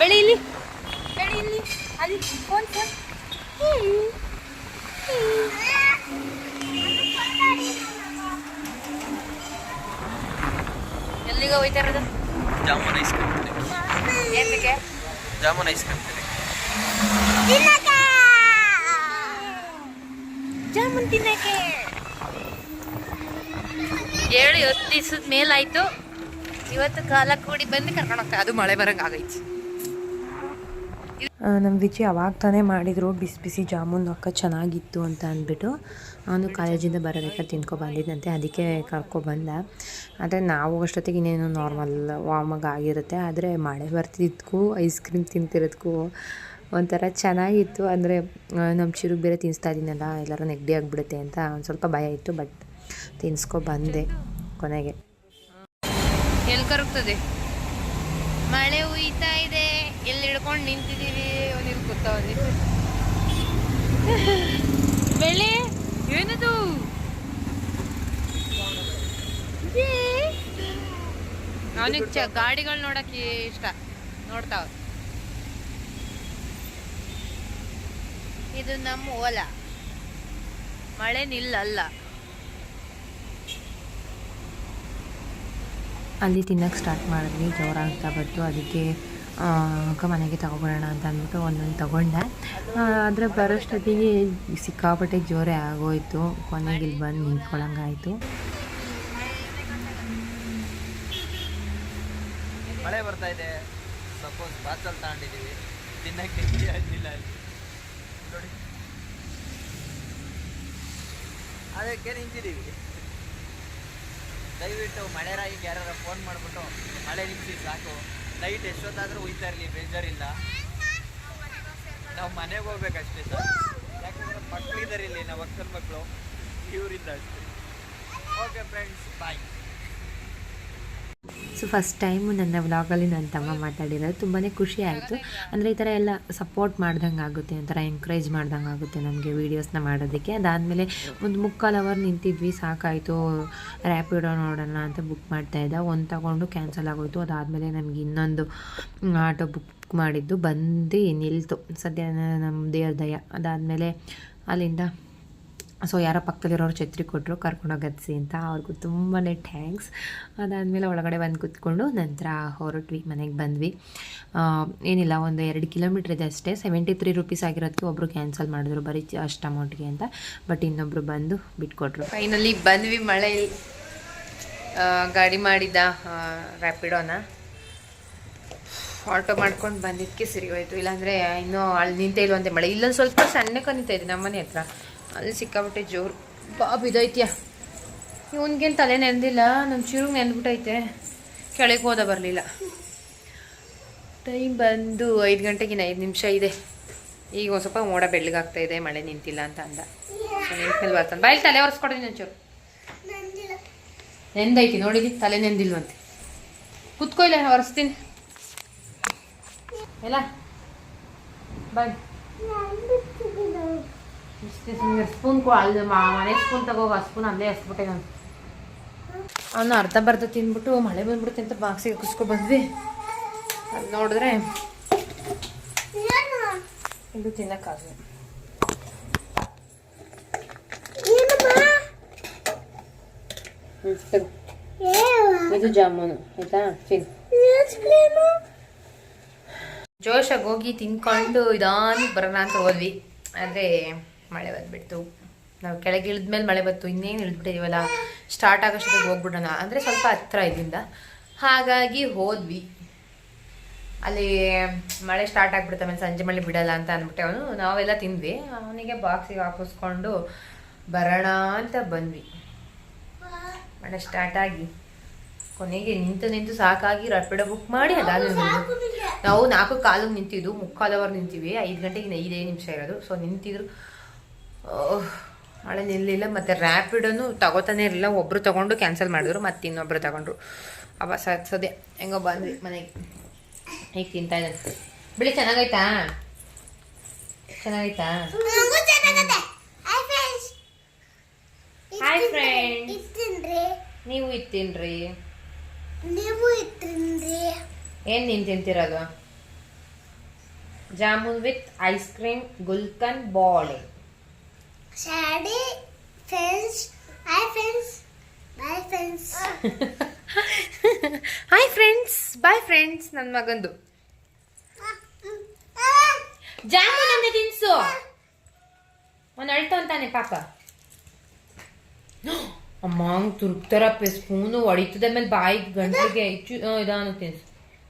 Speaker 2: ಬೆಳಿ ಇಲ್ಲಿ. ಬೆಳಿ ಇಲ್ಲಿ. ಅಲ್ಲಿ ಫೋನ್ ಫೋನ್. ಎಲ್ಲಿಗೆ ಹೋಯ್ತಾ ಇರೋದು?
Speaker 3: ಜಾಮೂನ್ ಐಸ್ ಕ್ರೀಮ್
Speaker 2: ಏನಕ್ಕೆ?
Speaker 3: ಜಾಮೂನ್ ಐಸ್ ಕ್ರೀಮ್
Speaker 2: ಜಾಮೂನ್ ತಿನ್ನಕ್ಕೆ! ಏಳು ಹತ್ತು ದಿವಸದ ಮೇಲಾಯ್ತು. ಇವತ್ತು ಕಾಲ ಕೂಡಿ ಬಂದು ಕರ್ಕೊಂಡೋಗ್ತಾ ಅದು ಮಳೆ ಬರಂಗೆ ಆಗೈತಿ.
Speaker 1: ನಮ್ಮ ವಿಜಯ್ ಅವಾಗ ತಾನೇ ಮಾಡಿದರು, ಬಿಸಿ ಬಿಸಿ ಜಾಮೂನ್ ಅಕ್ಕ ಚೆನ್ನಾಗಿತ್ತು ಅಂತ ಅಂದ್ಬಿಟ್ಟು ಅವನು ಕಾಲೇಜಿಂದ ಬರೋದಕ್ಕೆ ತಿನ್ಕೊ ಬಂದಿದ್ದಂತೆ ಅದಕ್ಕೆ ಕರ್ಕೊಬಂದ ಆದರೆ ನಾವು ಅಷ್ಟೊತ್ತಿಗೆ ಇನ್ನೇನು ನಾರ್ಮಲ್ ವಾರ್ಮಾಗಿ ಆಗಿರುತ್ತೆ, ಆದರೆ ಮಳೆ ಬರ್ತಿದ್ದಕ್ಕೂ ಐಸ್ ಕ್ರೀಮ್ ತಿಂತಿರೋದಕ್ಕೂ ಒಂಥರ ಚೆನ್ನಾಗಿತ್ತು. ಅಂದರೆ ನಮ್ಮ ಚಿರುಗ್ ಬೇರೆ ತಿನ್ನಿಸ್ತಾ ಇದ್ದೀನಲ್ಲ, ಎಲ್ಲರೂ ನೆಗಡಿ ಆಗಿಬಿಡುತ್ತೆ ಅಂತ ಒಂದು ಸ್ವಲ್ಪ ಭಯ ಇತ್ತು ಬಟ್ ತಿನ್ಸ್ಕೊ ಬಂದೆ ಕೊನೆಗೆ.
Speaker 2: ಎಲ್ಲಿ ಕರಗ್ತದೆ? ಮಳೆ ಹಿಡ್ಕೊಂಡು ನಿಂತಿದ್ದೀವಿ ಅವನಿಗೆ ಗೊತ್ತಾವದೆ ಬೆಳೆ ಏನದು? ಅವನಿಗೆ ಚ ಗಾಡಿಗಳು ನೋಡಕ್ಕೆ ಇಷ್ಟ. ನೋಡ್ತಾವ ಇದು ನಮ್ಮ ಓಲ. ಮಳೆ ನಿಲ್ಲಲ್ಲ.
Speaker 1: ಅಲ್ಲಿ ತಿನ್ನಕ್ಕೆ ಸ್ಟಾರ್ಟ್ ಮಾಡಿದ್ವಿ ಜೋರಾಗ್ತಾ ಬಂತು. ಅದಕ್ಕೆ ಅಕ್ಕ ಮನೆಗೆ ತಗೊಬರೋಣ ಅಂತ ಅಂದ್ಬಿಟ್ಟು ಒಂದೊಂದು ತಗೊಂಡೆ. ಆದರೆ ಬರೋಷ್ಟೊತ್ತಿಗೆ ಸಿಕ್ಕಾಪಟ್ಟೆ ಜೋರೇ ಆಗೋಯ್ತು. ಕೊನೆಗೆ ಇಲ್ಲಿ ಬಂದು ನಿಂತ್ಕೊಳ್ಳೋಂಗಾಯಿತು
Speaker 3: ಮಳೆ ಬರ್ತಾ ಇದೆ. ಸಪೋಸ್ ಬಾಚಲ್ ತಗೊಂಡಿದ್ದೀವಿ. ತಿನ್ನಕ್ಕೆ ಆಗಲಿಲ್ಲ ಅಲ್ಲಿ. ನೋಡಿ. ಅದಕ್ಕೆ ನಿಂತಿದ್ದೀವಿ. ದಯವಿಟ್ಟು ಮಳೆ ರಾಗಿಗೆ ಯಾರು ಫೋನ್ ಮಾಡಿಬಿಟ್ಟು ಮಳೆ ನಿಂತಿದ್ದು ಸಾಕು. ನೈಟ್ ಎಷ್ಟೊತ್ತಾದರೂ ಉಯ್ತಾ ಇರಲಿ ಬೇಜಾರಿಲ್ಲ ನಾವು ಮನೆಗೆ ಹೋಗ್ಬೇಕಷ್ಟೇ ಸರ್ ಯಾಕಂದ್ರೆ ಮಕ್ಕಳಿದ್ದಾರೆ ಇಲ್ಲಿ ನಾವು ಅಕ್ಕನ ಮಕ್ಕಳು ಇವರಿಂದ ಅಷ್ಟೇ. Okay friends bye
Speaker 1: so first time ನನ್ನ ವ್ಲಾಗಲ್ಲಿ ನನ್ನ ತಮ್ಮ ಮಾತಾಡಿರೋದು. ತುಂಬಾ ಖುಷಿ ಆಯಿತು ಅಂದರೆ ಈ ಥರ ಎಲ್ಲ ಸಪೋರ್ಟ್ ಮಾಡ್ದಂಗೆ ಆಗುತ್ತೆ, ಒಂಥರ ಎಂಕರೇಜ್ ಮಾಡ್ದಂಗೆ ಆಗುತ್ತೆ ನಮಗೆ ವೀಡಿಯೋಸ್ನ ಮಾಡೋದಕ್ಕೆ. ಅದಾದಮೇಲೆ ಒಂದು ಮುಕ್ಕಾಲು ಅವರ್ ನಿಂತಿದ್ವಿ, ಸಾಕಾಯಿತು. ರ್ಯಾಪಿಡೋ ನೋಡೋಣ ಅಂತ ಬುಕ್ ಮಾಡ್ತಾಯಿದ್ದೆ ಒಂದು ತಗೊಂಡು ಕ್ಯಾನ್ಸಲ್ ಆಗೋಯ್ತು. ಅದಾದಮೇಲೆ ನಮಗೆ ಇನ್ನೊಂದು ಆಟೋ ಬುಕ್ ಮಾಡಿದ್ದು ಬಂದು ನಿಲ್ತು. ಸದ್ಯ ನಮ್ಮ ದೇವ್ರ ದಯ. ಅದಾದಮೇಲೆ ಅಲ್ಲಿಂದ ಸೊ ಯಾರೋ ಪಕ್ಕದಲ್ಲಿರೋರು ಛತ್ರಿ ಕೊಟ್ಟರು ಕರ್ಕೊಂಡೋಗತ್ಸಿ ಅಂತ ಅವ್ರಿಗೂ ತುಂಬಾ ಥ್ಯಾಂಕ್ಸ್ ಅದಾದಮೇಲೆ ಒಳಗಡೆ ಬಂದು ಕೂತ್ಕೊಂಡು ನಂತರ ಹೊರಟ್ವಿ, ಮನೆಗೆ ಬಂದ್ವಿ. ಏನಿಲ್ಲ, ಒಂದು ಎರಡು ಕಿಲೋಮೀಟ್ರ್ ಇದೆ ಅಷ್ಟೇ. ಸೆವೆಂಟಿ ತ್ರೀ ರುಪೀಸ್ ಆಗಿರೋದಕ್ಕೆ ಒಬ್ಬರು ಕ್ಯಾನ್ಸಲ್ ಮಾಡಿದ್ರು, ಬರೀ ಅಷ್ಟು ಅಮೌಂಟ್ಗೆ ಅಂತ. ಬಟ್ ಇನ್ನೊಬ್ಬರು ಬಂದು ಬಿಟ್ಕೊಟ್ರು.
Speaker 2: ಫೈನಲಿ ಬಂದ್ವಿ, ಮಳೆ ಗಾಡಿ ಮಾಡಿದ್ದ ರ್ಯಾಪಿಡೋನ ಆಟೋ ಮಾಡ್ಕೊಂಡು ಬಂದಿದ್ದಕ್ಕೆ ಸರಿ ಹೋಯಿತು. ಇಲ್ಲಾಂದರೆ ಇನ್ನೂ ಅಲ್ಲಿ ನಿಂತೇ ಇಲ್ವಂತೆ ಮಳೆ. ಇಲ್ಲೊಂದು ಸ್ವಲ್ಪ ಸಣ್ಣಕ್ಕೆ ನಿಂತ ಇದೆ ನಮ್ಮನೆ ಹತ್ರ. ಅಲ್ಲಿ ಸಿಕ್ಕಾಬಿಟ್ಟೆ ಜೋರು. ಬಾ ಬಿದ್ದೈತ್ಯ ಇವನ್ಗೇನು ತಲೆ ನೆಂದಿಲ್ಲ ನಮ್ಮ ಚೂರು ನೆಂದ್ಬಿಟ್ಟೈತೆ ಕೆಳಗೆ ಹೋದ ಬರಲಿಲ್ಲ. ಟೈಮ್ ಬಂದು ಐದು ಗಂಟೆಗಿನ ಐದು ನಿಮಿಷ ಇದೆ. ಈಗ ಒಂದು ಸ್ವಲ್ಪ ಮೋಡ ಬೆಳ್ಳಗಾಗ್ತಾ ಇದೆ, ಮಳೆ ನಿಂತಿಲ್ಲ ಅಂತ ಅಂದ. ಬರ್ತಾನೆ ಬಾಯಲ್ಲಿ ತಲೆ ಒರೆಸ್ಕೊಡ್ತೀನಿ ಒಂಚೂರು ನೆಂದೈತಿ, ನೋಡಿದಿ? ತಲೆ ನೆಂದಿಲ್ವಂತೆ. ಕುತ್ಕೋ ಒರೆಸ್ತೀನಿ. ಎಲ್ಲ? ಬಾಯ್ ಸ್ಪೂನ್ ಕೊ ಅಲ್ಲಿ ಮ- ಮನೆ ಸ್ಪೂನ್ ತಗೋಗ ಸ್ಪೂನ್ ಅಲ್ಲೇ ಹಸ್ಬಿಟ್ಟೆ ನಾನು. ಅವನು ಅರ್ಧ ಬರ್ಧ ತಿಂದ್ಬಿಟ್ಟು ಮಳೆ ಬಂದ್ಬಿಡುತ್ತೆ ಅಂತ ಬಾಕ್ಸಿಗೆ ಕುಸ್ಕೊ ಬಂದ್ವಿ. ಅದು ನೋಡಿದ್ರೆ ಇದು ತಗೋ. ಇದು ಜಾಮೂನು ಆಯ್ತಾ? ತಿನ್ ಜೋಶಾಗಿ ಹೋಗಿ ತಿನ್ಕೊಂಡು ಇದಾನಿ ಬರೋಣ ಅಂತ ಹೋದ್ವಿ. ಆದರೆ ಮಳೆ ಬಂದ್ಬಿಡ್ತು. ನಾವು ಕೆಳಗೆ ಇಳಿದ್ಮೇಲೆ ಮಳೆ ಬಂತು ಇನ್ನೇನು ಇಳಿದ್ಬಿಟ್ಟಿದ್ದೀವಲ್ಲ ಸ್ಟಾರ್ಟ್ ಆಗೋಷ್ಟೊತ್ತಿಗೆ ಹೋಗ್ಬಿಡೋಣ. ಅಂದರೆ ಸ್ವಲ್ಪ ಹತ್ರ ಇದ್ದಿಂದ ಹಾಗಾಗಿ ಹೋದ್ವಿ. ಅಲ್ಲಿ ಮಳೆ ಸ್ಟಾರ್ಟ್ ಆಗ್ಬಿಡುತ್ತೆ ಆಮೇಲೆ ಸಂಜೆ ಮಳೆ ಬಿಡಲ್ಲ ಅಂತ ಅಂದ್ಬಿಟ್ಟೆ ಅವನು ನಾವೆಲ್ಲ ತಿಂದ್ವಿ. ಅವನಿಗೆ ಬಾಕ್ಸಿಗೆ ಹಾಕಿಸ್ಕೊಂಡು ಬರೋಣ ಅಂತ ಬಂದ್ವಿ. ಮಳೆ ಸ್ಟಾರ್ಟ್ ಆಗಿ. ಕೊನೆಗೆ ನಿಂತು ನಿಂತು ಸಾಕಾಗಿ ರ್ಯಾಪಿಡೋ ಬುಕ್ ಮಾಡಿ ಅದಾದ ನಾವು ನಾಲ್ಕು ಕಾಲಿಗೆ ನಿಂತಿದ್ದು ಮುಕ್ಕಾಲವರು ಅವರ್ ನಿಂತೀವಿ. ಐದು ಗಂಟೆಗೆ ಐದೇ ನಿಮಿಷ ಇರೋದು. ಸೊ ನಿಂತಿದ್ರು. ಓಹ್, ಮಳೆ ನಿಲ್ಲಿಲ್ಲ ಮತ್ತು ರ್ಯಾಪಿಡನ್ನು ತಗೋತಾನೆ ಇರಲಿಲ್ಲ. ಒಬ್ಬರು ತಗೊಂಡು ಕ್ಯಾನ್ಸಲ್ ಮಾಡಿದ್ರು ಮತ್ತು ಇನ್ನೊಬ್ರು ತಗೊಂಡ್ರು. ಅವ ಸ- ಸದ್ಯ ಹೆಂಗೋ ಬಂದ್ವಿ ಮನೆಗೆ. ಈಗ ತಿಂತಾ ಇದ್ದಾನೆ. ಬಿಳಿ ಚೆನ್ನಾಗೈತಾ? ಚೆನ್ನಾಗೈತಾ? ಹಾಯ್ ಫ್ರೆಂಡ್
Speaker 4: ಇತ್ತಿನ್ರಿ
Speaker 2: ನೀವು ಇತ್ತೀನ್ರಿ
Speaker 4: ನೀವು ಇತ್ತಿನ್ರಿ
Speaker 2: ಏನ್ ನೀನ್ ತಿಂತಿರೋದು? Jamun with ice cream gulkand ಬಾಳೆ
Speaker 4: ಶಾಡಿ friends hi friends bye friends
Speaker 2: hi friends bye friends ನನ್ನ ಮಗಂದು. ಜಾಮೂನ್ ಅಂತ ತಿನ್ಸು. ಅಳ್ತು ಅಂತಾನೆ ಪಾಪ. <gasps> ಅಮ್ಮ ತುರುಕ್ತಾರಪ್ಪ ಸ್ಪೂನು ಹೊಡಿತದ ಮೇಲೆ ಬಾಯಿಗೆ ಗಂಟ್ಲಿಗೆ ಹೆಚ್ಚು ಇದಾನು ತಿನ್ಸು.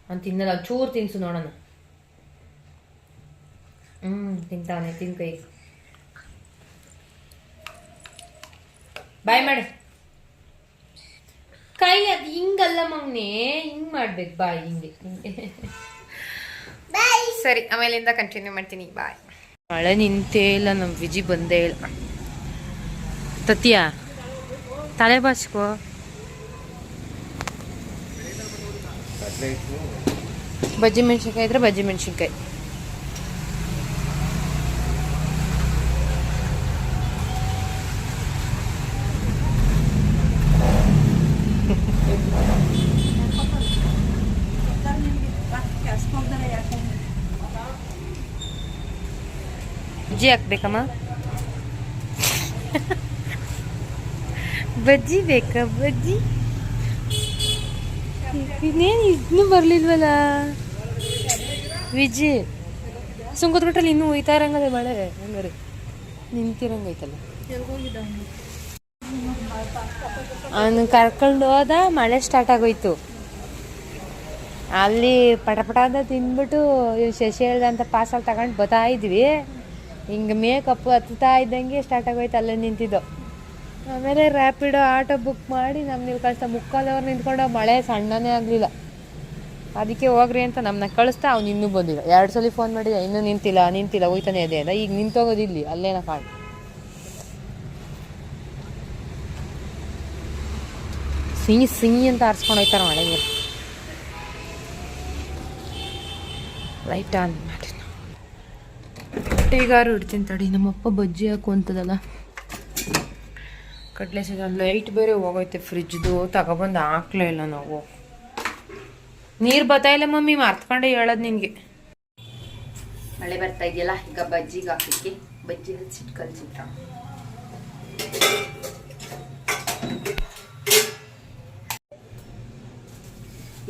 Speaker 2: ಅವ್ನು ತಿನ್ನಲ್ಲ ಚೂರು ತಿನ್ಸು ನೋಡೋಣ. ಹ್ಮ್, ತಿಂತಾನೆ ತಿನ್ಕೊ ಬಾಯ್ ಮಾಡು. ಕೈ ಅದು ಹಿಂಗಲ್ಲ ಮಗ್ನೆ ಹಿಂಗ್ ಮಾಡ್ಬೇಕು ಬಾಯ್ ಹಿಂಗೆ. ಹಿಂಗೆ
Speaker 4: ಬಾಯ್.
Speaker 2: ಸರಿ ಆಮೇಲಿಂದ ಕಂಟಿನ್ಯೂ ಮಾಡ್ತೀನಿ. ಬಾಯ್. ಮಳೆ ನಿಂತೇ ಇಲ್ಲ ನಮ್ಮ ವಿಜಿ ಬಂದೇ ಇಲ್ಲ. ತತ್ಯ ತಲೆ ಬಾಚ್ಕೋ. ಬಜ್ಜಿ ಮೆಣಸಿನ್ಕಾಯಿ ಇದ್ರೆ ಬಜ್ಜಿ ಮೆಣಸಿನ್ಕಾಯಿ. ಬಜ್ಜಿ ಹಾಕ್ಬೇಕಮ್ಮ? ಬಜ್ಜಿ ಬೇಕಾ? ಬಜ್ಜಿ? ಇನ್ನೇನು ಇನ್ನೂ ಬರಲಿಲ್ವಲ್ಲ? ವಿಜಿ ಸುಮ್ ಕೂತ್ಕೊಟ್ರಲ್ಲಿ ಇನ್ನೂ ಹೋಯ್ತಾ ಇರಂಗದೆ ಮಳೆ ಹಂಗಾರೆ ನಿಂತಿರಂಗೈತಲ್ಲ ಅವನು ಕರ್ಕೊಂಡು ಹೋದ, ಮಳೆ ಸ್ಟಾರ್ಟ್ ಆಗೋಯ್ತು. ಅಲ್ಲಿ ಪಟ ಪಟ ಅಂತ ತಿಂದ್ಬಿಟ್ಟು ಶಶಿ ಹೇಳ್ದಂತ ಪಾರ್ಸಲ್ ತಗೊಂಡು ಬರ್ತಾ ಇದ್ವಿ. ಹಿಂಗೆ ಮೇಕಪ್ ಹತ್ತಾ ಇದ್ದಂಗೆ ಸ್ಟಾರ್ಟ್ ಆಗೋಯ್ತು ಅಲ್ಲೇ ನಿಂತಿದ್ದು. ಆಮೇಲೆ ರ್ಯಾಪಿಡೋ ಆಟೋ ಬುಕ್ ಮಾಡಿ ನಮ್ಮ ನೀವು ಕಳಿಸ್ತಾ ಮುಕ್ಕಾಲವ್ರು ನಿಂತ್ಕೊಂಡು ಮಳೆ ಸಣ್ಣನೇ ಆಗಲಿಲ್ಲ. ಅದಕ್ಕೆ ಹೋಗ್ರಿ ಅಂತ ನಮ್ಮನ್ನ ಕಳಿಸ್ತಾ ಅವ್ನು ಇನ್ನೂ ಬಂದಿಲ್ಲ. ಎರಡು ಸಲ ಫೋನ್ ಮಾಡಿದ, ಇನ್ನೂ ನಿಂತಿಲ್ಲ ನಿಂತಿಲ್ಲ, ಹೋಯ್ತಾನೆ ಇದೆ ಅಂತ. ಈಗ ನಿಂತೋಗೋದಿಲ್ಲಿ ಅಲ್ಲೇನ ಕಾಣ್ ಸಿಹಿ ಸಿಹಿ ಅಂತ ಆರಿಸ್ಕೊಂಡು ಹೋಯ್ತಾರ ಮಳೆಗೆ
Speaker 1: ರೈಟ್ ಆನ್ ಹೊಟ್ಟೆಗಾರು ಇಡ್ತೀನಿ ತಡಿ, ನಮ್ಮಪ್ಪ ಬಜ್ಜಿ ಹಾಕು ಅಂತದಲ್ಲ ಕಡಲೆ ಸೀದ ಲೈಟ್ ಬೇರೆ ಹೋಗೈತೆ ಫ್ರಿಜ್ದು ತಗೊಬಂದು ಹಾಕ್ಲೇ ಇಲ್ಲ ನಾವು. ನೀರು ಬರ್ತಾ ಇಲ್ಲ ಮಮ್ಮಿ, ಮರ್ತ್ಕೊಂಡೆ ಹೇಳೋದು ನಿನಗೆ.
Speaker 2: ಮಳೆ ಬರ್ತಾ ಇದೆಯಲ್ಲ, ಈಗ ಬಜ್ಜಿಗೆ ಹಾಕಲಿಕ್ಕೆ. ಬಜ್ಜಿ ಹಚ್ಚಿಟ್ಟು ಕಲ್ಸಿಟ್ಟ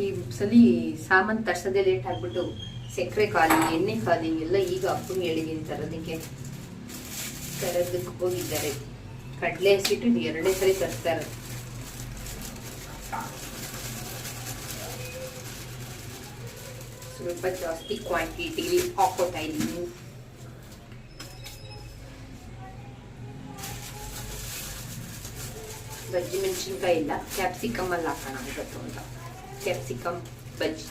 Speaker 2: ಈ ಸಲಿ ಸಾಮಾನು ತರ್ಸೋದೇ ಲೇಟ್ ಆಗ್ಬಿಟ್ಟು ಸಕ್ಕರೆ ಖಾಲಿ, ಎಣ್ಣೆ ಖಾಲಿ, ಎಲ್ಲ ಈಗ ಅಪ್ಪನಿಗೆ ಹೇಳಿದ್ದೀನಿ ತರೋದಕ್ಕೆ ತರೋದಕ್ಕೆ ಹೋಗಿದ್ದಾರೆ. ಕಡಲೆ ಹಸಿಟ್ಟು ಎರಡನೇ ಎರಡೇ ಸರಿ ತರ್ತಾರೆ. ಸ್ವಲ್ಪ ಜಾಸ್ತಿ ಕ್ವಾಂಟಿಟಿಲಿ ಹಾಕೋತಾ ಇದ್ದೀನಿ ಬಜ್ಜಿ ಮೆಣಸಿನ್ಕಾಯಿ ಇಲ್ಲ. ಕ್ಯಾಪ್ಸಿಕಮ್ ಅಲ್ಲಿ ಹಾಕೋಣ ಇವತ್ತು ಅಂತ. ಕ್ಯಾಪ್ಸಿಕಮ್ ಬಜ್ಜಿ.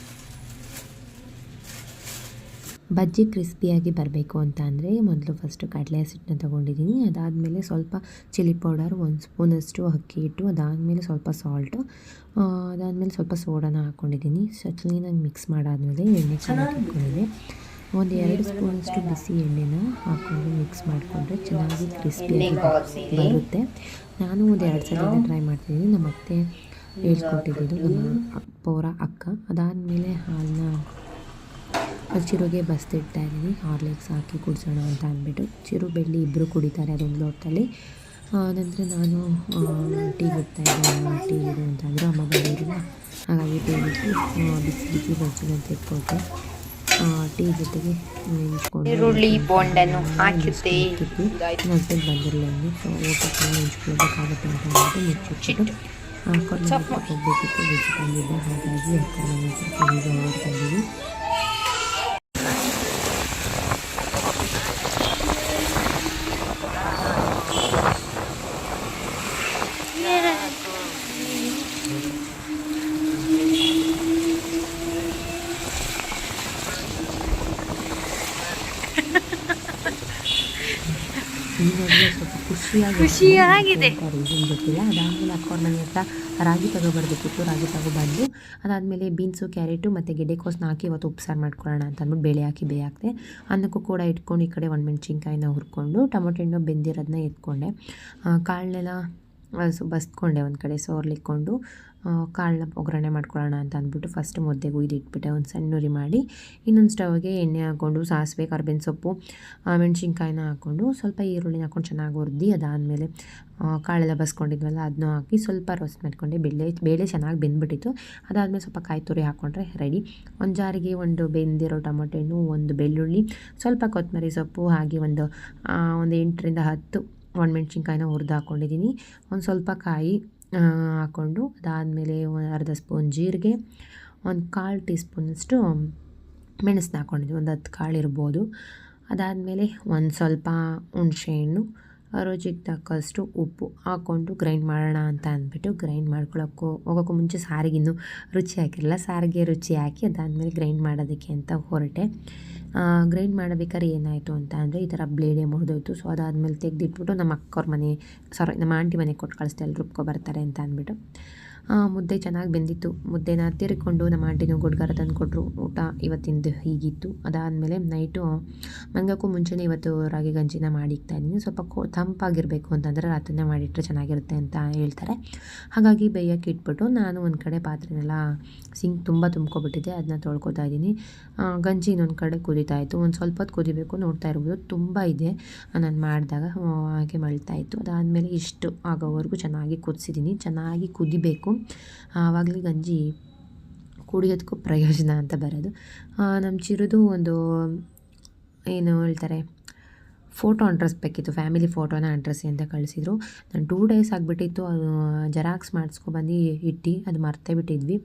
Speaker 1: ಬಜ್ಜಿ ಕ್ರಿಸ್ಪಿಯಾಗಿ ಬರಬೇಕು ಅಂತ ಅಂದರೆ ಮೊದಲು ಫಸ್ಟು ಕಡಲೆ ಹಸಿಟ್ಟನ್ನ ತೊಗೊಂಡಿದ್ದೀನಿ. ಅದಾದಮೇಲೆ ಸ್ವಲ್ಪ ಚಿಲ್ಲಿ ಪೌಡರ್ ಒಂದು ಸ್ಪೂನಷ್ಟು ಅಕ್ಕಿ ಇಟ್ಟು ಅದಾದಮೇಲೆ ಸ್ವಲ್ಪ ಸಾಲ್ಟು ಅದಾದಮೇಲೆ ಸ್ವಲ್ಪ ಸೋಡಾನ ಹಾಕ್ಕೊಂಡಿದ್ದೀನಿ ಸೊ ಕ್ಲೀನಾಗಿ ಮಿಕ್ಸ್ ಮಾಡಾದಮೇಲೆ ಎಣ್ಣೆ ಚೆನ್ನಾಗಿ ಹಾಕ್ಕೊಂಡಿದ್ದೆ ಒಂದು ಎರಡು ಸ್ಪೂನಷ್ಟು ಬಿಸಿ ಎಣ್ಣೆನ ಹಾಕ್ಕೊಂಡು ಮಿಕ್ಸ್ ಮಾಡಿಕೊಂಡ್ರೆ ಚೆನ್ನಾಗಿ ಕ್ರಿಸ್ಪಿಯಾಗಿ ಬರುತ್ತೆ. ನಾನು ಒಂದು ಎರಡು ಸಲ ಟ್ರೈ ಮಾಡ್ತಿದ್ದೀನಿ. ನಮ್ಮ ಅತ್ತೆ ಹೇಳ್ಕೊಟ್ಟಿದ್ದು ನಮ್ಮ ಅಪ್ಪವರ ಅಕ್ಕ. ಅದಾದಮೇಲೆ ಹಾಲನ್ನ ಚಿರುಗೆ ಬಸ್ತಿಡ್ತಾ ಇದ್ದೀನಿ. ಹಾರ್ಲಿಕ್ಸ್ ಹಾಕಿ ಕುಡಿಸೋಣ ಅಂತ ಅಂದ್ಬಿಟ್ಟು. ಚಿರು ಬೆಳ್ಳಿ ಇಬ್ಬರು ಕುಡಿತಾರೆ ಅದೊಂದು ಲೋಟದಲ್ಲಿ ನಂತರ ನಾನು ಟೀ ಬಿಡ್ತಾ ಇದ್ದೆ. ಟೀ ಇದು ಅಂತ ಅಂದರು. ಅಮ್ಮ ಬಂದಿರಲಿಲ್ಲ. ಹಾಗಾಗಿ ಟೀ ಬಿಟ್ಟು ಬಿಸಿ ಬಿಸಿ ಬಿಸಿ ಅಂತ ಇಟ್ಕೊಟ್ಟೆ ಟೀ ಜೊತೆಗೆ
Speaker 2: ಈರುಳ್ಳಿ ಬೋಂಡನ್ನು ಹಾಕಿದ್ದೆ.
Speaker 1: ಹಸ್ಬೆಂಡ್ ಬಂದಿರಲಿಲ್ಲ ಇನ್ನು. ಸೊ ಊಟಕ್ಕೆ ನೆಂಚ್ಕೊಳ್ಬೇಕಾಗುತ್ತೆ ಅಂತ ಅಂದ್ಬಿಟ್ಟು ಮುಚ್ಚಿಟ್ಟು ಹಾಕೊಂಡು ಹೋಗಬೇಕಿತ್ತು. ತಂದಿದ್ದೆ ಹಾಗಾಗಿ ಹಾಕೊಂಡು ಈಗ ಖುಷಿಯಾಗಿದೆ. ಗೊತ್ತಿಲ್ಲ ಅದಾದಮೇಲೆ ಅಕ್ಕವ್ರ ಮನೆ ಹತ್ರ ರಾಗಿ ತಗೊಬರ್ಬೇಕಿತ್ತು ರಾಗಿ ತಗೋಬಾರ್ದು ಅದಾದಮೇಲೆ ಬೀನ್ಸು, ಕ್ಯಾರೆಟು ಮತ್ತು ಗೆಡ್ಡೆಕೋಸನ್ನ ಹಾಕಿ ಇವತ್ತು ಉಪ್ಸಾರು ಮಾಡ್ಕೊಳ್ಳೋಣ ಅಂತ ಬೇಳೆ ಹಾಕಿ ಬೇಯಾಕ್ದೆ ಅನ್ನಕ್ಕೂ ಕೂಡ ಇಟ್ಕೊಂಡು ಈ ಕಡೆ ಒಂದು ಮೆಣಸಿನ್ಕಾಯಿನ ಹುರ್ಕೊಂಡು ಟೊಮೊಟೊ ಹಣ್ಣು ಬೆಂದಿರೋದನ್ನ ಎತ್ಕೊಂಡೆ. ಕಾಳನ್ನೆಲ್ಲ ಬಸ್ಕೊಂಡೆ ಒಂದು ಕಡೆ ಸೋರ್ಲಿಕ್ಕೊಂಡು. ಕಾಳನ್ನ ಒಗ್ಗರಣೆ ಮಾಡ್ಕೊಳ್ಳೋಣ ಅಂತ ಅಂದ್ಬಿಟ್ಟು ಫಸ್ಟ್ ಮುದ್ದೆಗೆ ಉಯ್ದು ಇಟ್ಬಿಟ್ಟೆ ಒಂದು ಸಣ್ಣ ಉರಿ ಮಾಡಿ, ಇನ್ನೊಂದು ಸ್ಟವ್ಗೆ ಎಣ್ಣೆ ಹಾಕ್ಕೊಂಡು, ಸಾಸಿವೆ, ಕರ್ಬೇವಿನ ಸೊಪ್ಪು ಮೆಣಸಿನ್ಕಾಯಿನ ಹಾಕ್ಕೊಂಡು ಸ್ವಲ್ಪ ಈರುಳ್ಳಿನ ಹಾಕ್ಕೊಂಡು ಚೆನ್ನಾಗಿ ಹುರಿದು ಅದಾದಮೇಲೆ ಕಾಳೆಲ್ಲ ಬಸ್ಕೊಂಡಿದ್ವಲ್ಲ ಅದನ್ನ ಹಾಕಿ ಸ್ವಲ್ಪ ರೋಸ್ಟ್ ಮಾಡ್ಕೊಂಡೆ. ಬೇಳೆ ಬೇಳೆ ಚೆನ್ನಾಗಿ ಬೆಂದ್ಬಿಟ್ಟಿತ್ತು. ಅದಾದಮೇಲೆ ಸ್ವಲ್ಪ ಕಾಯಿ ತುರಿ ಹಾಕ್ಕೊಂಡ್ರೆ ರೆಡಿ ಒಂದು ಜಾರಿಗೆ ಒಂದು ಬೆಂದಿರೋ ಟೊಮೊಟೊ ಹಣ್ಣು, ಒಂದು ಬೆಳ್ಳುಳ್ಳಿ, ಸ್ವಲ್ಪ ಕೊತ್ತಂಬರಿ ಸೊಪ್ಪು, ಹಾಗೆ ಒಂದು ಒಂದು ಎಂಟರಿಂದ ಹತ್ತು ಒಣಮೆಣ್ಸಿನ್ಕಾಯಿನ ಹುರಿದು ಹಾಕ್ಕೊಂಡಿದ್ದೀನಿ ಒಂದು ಸ್ವಲ್ಪ ಕಾಯಿ ಹಾಕ್ಕೊಂಡು ಅದಾದಮೇಲೆ ಅರ್ಧ ಸ್ಪೂನ್ ಜೀರಿಗೆ, ಒಂದು ಕಾಲು ಟೀ ಸ್ಪೂನಷ್ಟು ಮೆಣಸನ್ನ ಹಾಕ್ಕೊಂಡಿದ್ವಿ ಒಂದು ಹತ್ತು ಕಾಳು ಇರ್ಬೋದು. ಅದಾದಮೇಲೆ ಒಂದು ಸ್ವಲ್ಪ ಹುಣಸೆಹಣ್ಣು ರುಚಿಗೆ ತಕ್ಕಷ್ಟು ಉಪ್ಪು ಹಾಕ್ಕೊಂಡು ಗ್ರೈಂಡ್ ಮಾಡೋಣ ಅಂತ ಅಂದ್ಬಿಟ್ಟು ಗ್ರೈಂಡ್ ಮಾಡ್ಕೊಳ್ಳೋಕ್ಕೂ ಹೋಗೋಕ್ಕೂ ಮುಂಚೆ ಸಾರಿಗೆ ಇನ್ನೂ ರುಚಿ ಹಾಕಿರಲ್ಲ, ಸಾರಿಗೆ ರುಚಿ ಹಾಕಿ ಅದಾದಮೇಲೆ ಗ್ರೈಂಡ್ ಮಾಡೋದಕ್ಕೆ ಅಂತ ಹೊರಟೆ. ಗ್ರೈಂಡ್ ಮಾಡಬೇಕಾದ್ರೆ ಏನಾಯಿತು ಅಂತ ಅಂದರೆ ಈ ಥರ ಬ್ಲೇಡೇ ಮುರಿದೋಯ್ತು. ಸೊ ಅದಾದಮೇಲೆ ತೆಗೆದಿಟ್ಬಿಟ್ಟು ನಮ್ಮ ಅಕ್ಕವ್ರ ಮನೆ ಸಾರಿ ನಮ್ಮ ಆಂಟಿ ಮನೆಗೆ ಕೊಟ್ಟು ಕಳಿಸ್ದೆ ಎಲ್ಲರೂ ರುಬ್ಕೊ ಬರ್ತಾರೆ ಅಂತ ಅಂದ್ಬಿಟ್ಟು. ಮುದ್ದೆ ಚೆನ್ನಾಗಿ ಬೆಂದಿತ್ತು. ಮುದ್ದೆನ ತಿರ್ಕೊಂಡು ನಮ್ಮ ಆಂಟಿನೂ ಗುಡ್ಗಾರ ತಂದು ಕೊಟ್ಟರು ಊಟ ಇವತ್ತಿಂದು ಹೀಗಿತ್ತು. ಅದಾದಮೇಲೆ ನೈಟು ಮಂಗಕ್ಕೂ ಮುಂಚೆನೇ ಇವತ್ತು ರಾಗಿ ಗಂಜಿನ ಮಾಡಿಕ್ತಾ ಇದ್ದೀನಿ. ಸ್ವಲ್ಪ ಕೋ, ತಂಪಾಗಿರಬೇಕು ಅಂತಂದರೆ ರಾತ್ರಿನೇ ಮಾಡಿಟ್ರೆ ಚೆನ್ನಾಗಿರುತ್ತೆ ಅಂತ ಹೇಳ್ತಾರೆ. ಹಾಗಾಗಿ ಬೇಯಕ್ಕೆ ಇಟ್ಬಿಟ್ಟು ನಾನು ಒಂದು ಕಡೆ ಪಾತ್ರೆನೆಲ್ಲ ಸಿಂಕ್ ತುಂಬ ತುಂಬ್ಕೊಬಿಟ್ಟಿದ್ದೆ. ಅದನ್ನ ತೊಳ್ಕೊತಾ ಇದ್ದೀನಿ. ಗಂಜಿ ಇನ್ನೊಂದು ಕಡೆ ಕುದೀತಾ ಇತ್ತು. ಒಂದು ಸ್ವಲ್ಪ ಹೊತ್ತು ಕುದಿಬೇಕು ನೋಡ್ತಾ ಇರ್ಬೋದು. ತುಂಬ ಇದೆ. ನಾನು ಮಾಡಿದಾಗ ಹಾಗೆ ಮಳ್ತಾ ಇತ್ತು. ಅದಾದಮೇಲೆ ಇಷ್ಟು ಆಗೋವರೆಗೂ ಚೆನ್ನಾಗಿ ಕುದಿಸಿದ್ದೀನಿ. ಚೆನ್ನಾಗಿ ಕುದಿಬೇಕು. ಆವಾಗಲೇ ಗಂಜಿ ಕುಡಿಯೋದಕ್ಕೂ ಪ್ರಯೋಜನ ಅಂತ ಬರೋದು. ನಮ್ಮ ಚಿರುದು ಒಂದು, ಏನು ಹೇಳ್ತಾರೆ, ಫೋಟೋ ಅಂಟಿಸ್ಬೇಕಿತ್ತು ಫ್ಯಾಮಿಲಿ ಫೋಟೋನ ಅಂಟಿಸಿ ಅಂತ ಕಳಿಸಿದ್ರು. ನಾನು ಟೂ ಡೇಸ್ ಆಗಿಬಿಟ್ಟಿತ್ತು, ಅದು ಜೆರಾಕ್ಸ್ ಮಾಡಿಸ್ಕೊಬಂದು ಇಟ್ಟು, ಅದು ಮರ್ತೇ ಬಿಟ್ಟಿದ್ವಿ.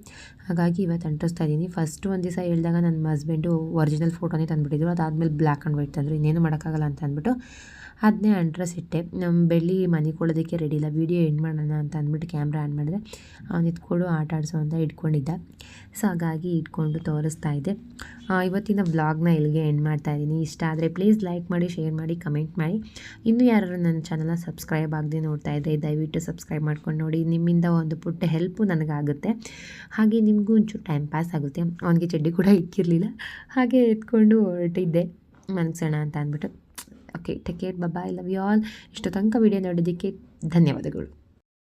Speaker 1: ಹಾಗಾಗಿ ಇವತ್ತು ಅಂಟಿಸ್ತಾ ಇದ್ದೀನಿ ಫಸ್ಟ್ ಒಂದು ದಿವಸ ಹೇಳಿದಾಗ ನನ್ನ ಹಸ್ಬೆಂಡು ಒರಿಜಿನಲ್ ಫೋಟೋನೇ ತಂದುಬಿಟ್ಟಿದ್ರು. ಅದಾದಮೇಲೆ ಬ್ಲ್ಯಾಕ್ ಆ್ಯಂಡ್ ವೈಟ್ ತಂದರು. ಇನ್ನೇನು ಮಾಡೋಕ್ಕಾಗಲ್ಲ ಅಂತ ಅಂದ್ಬಿಟ್ಟು ಅದನ್ನೇ ಅಂಟ್ರಸ್ ಇಟ್ಟೆ. ನಮ್ಮ ಬೆಳ್ಳಿ ಮನೆ ಕೊಡೋದಕ್ಕೆ ರೆಡಿ ಇಲ್ಲ. ವೀಡಿಯೋ ಎಂಡ್ ಮಾಡೋಣ ಅಂತ ಅಂದ್ಬಿಟ್ಟು ಕ್ಯಾಮ್ರಾ ಆನ್ ಮಾಡಿದೆ. ಅವ್ನು ಇದ್ಕೊಂಡು ಆಟ ಆಡಿಸೋ ಅಂತ ಇಟ್ಕೊಂಡಿದ್ದ. ಸೊ ಹಾಗಾಗಿ ಇಟ್ಕೊಂಡು ತೋರಿಸ್ತಾ ಇದ್ದೆ. ಇವತ್ತಿನ ವ್ಲಾಗ್ನ ಇಲ್ಲಿಗೆ ಎಂಡ್ ಮಾಡ್ತಾ ಇದ್ದೀನಿ. ಇಷ್ಟ ಆದರೆ ಪ್ಲೀಸ್ ಲೈಕ್ ಮಾಡಿ ಶೇರ್ ಮಾಡಿ ಕಮೆಂಟ್ ಮಾಡಿ. ಇನ್ನೂ ಯಾರು ನನ್ನ ಚಾನಲ್ನ ಸಬ್ಸ್ಕ್ರೈಬ್ ಆಗದೆ ನೋಡ್ತಾ ಇದ್ದರೆ ದಯವಿಟ್ಟು ಸಬ್ಸ್ಕ್ರೈಬ್ ಮಾಡ್ಕೊಂಡು ನೋಡಿ. ನಿಮ್ಮಿಂದ ಒಂದು ಪುಟ್ಟ ಹೆಲ್ಪು ನನಗಾಗುತ್ತೆ. ಹಾಗೆ ನಿಮಗೂ ಒಂಚೂರು ಟೈಮ್ ಪಾಸ್ ಆಗುತ್ತೆ. ಅವನಿಗೆ ಚಡ್ಡಿ ಕೂಡ ಇಕ್ಕಿರಲಿಲ್ಲ. ಹಾಗೆ ಎತ್ಕೊಂಡು ಹೊರಟಿದ್ದೆ. ಮನಸ್ಸೋಣ ಅಂತ ಅಂದ್ಬಿಟ್ಟು. Okay take care bye love you all ಇಷ್ಟು ತನಕ ವಿಡಿಯೋ ನೋಡೋದಕ್ಕೆ ಧನ್ಯವಾದಗಳು.